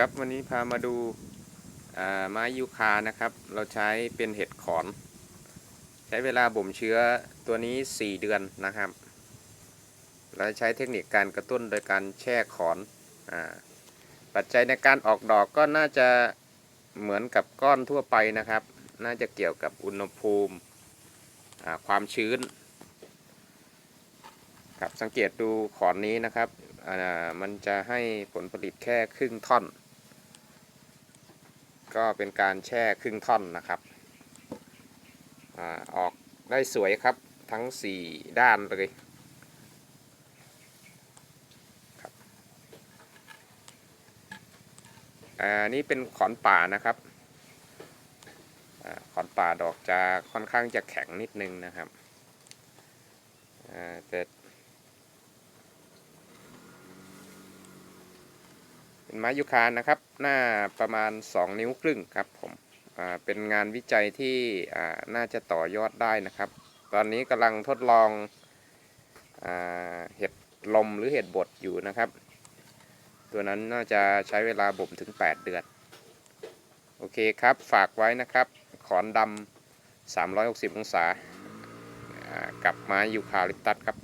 ครับวันนี้พามาดูอ่าไม้ยูคานะครับ เราใช้เป็นเห็ดขอน ใช้เวลาบ่มเชื้อตัวนี้ 4 เดือนนะครับ เราใช้เทคนิคการกระตุ้นโดยการแช่ขอนอาปัจจัยในการออกดอกก็น่าจะเหมือนกับก้อนทั่วไปนะครับ น่าจะเกี่ยวกับอุณหภูมิความชื้นครับสังเกตดูขอนนี้นะครับอ่ามันจะให้ผลผลิตแค่ครึ่งท่อน ก็เป็นการแช่ครึ่งท่อนนะครับอออกได้สวยครับทั้ง 4 ด้านเลยครับอ่านี่เป็นขอนป่านะครับอขอนป่าดอกจะค่อนข้างจะแข็งนิดนึงนะครับแต่ เป็นไม้ยูคานะครับ หน้าประมาณ 2 นิ้วครึ่งครับผมเป็นงานวิจัยที่น่าจะต่อยอดได้นะครับ ตอนนี้กำลังทดลองอเห็ดลมหรือเห็ดบดอยู่นะครับ ตัวนั้นน่าจะใช้เวลาบ่มถึง 8 เดือน โอเคครับฝากไว้นะครับ ขอนดำ360 องศาอ่ากับไม้ยูคาลิปตัสครับ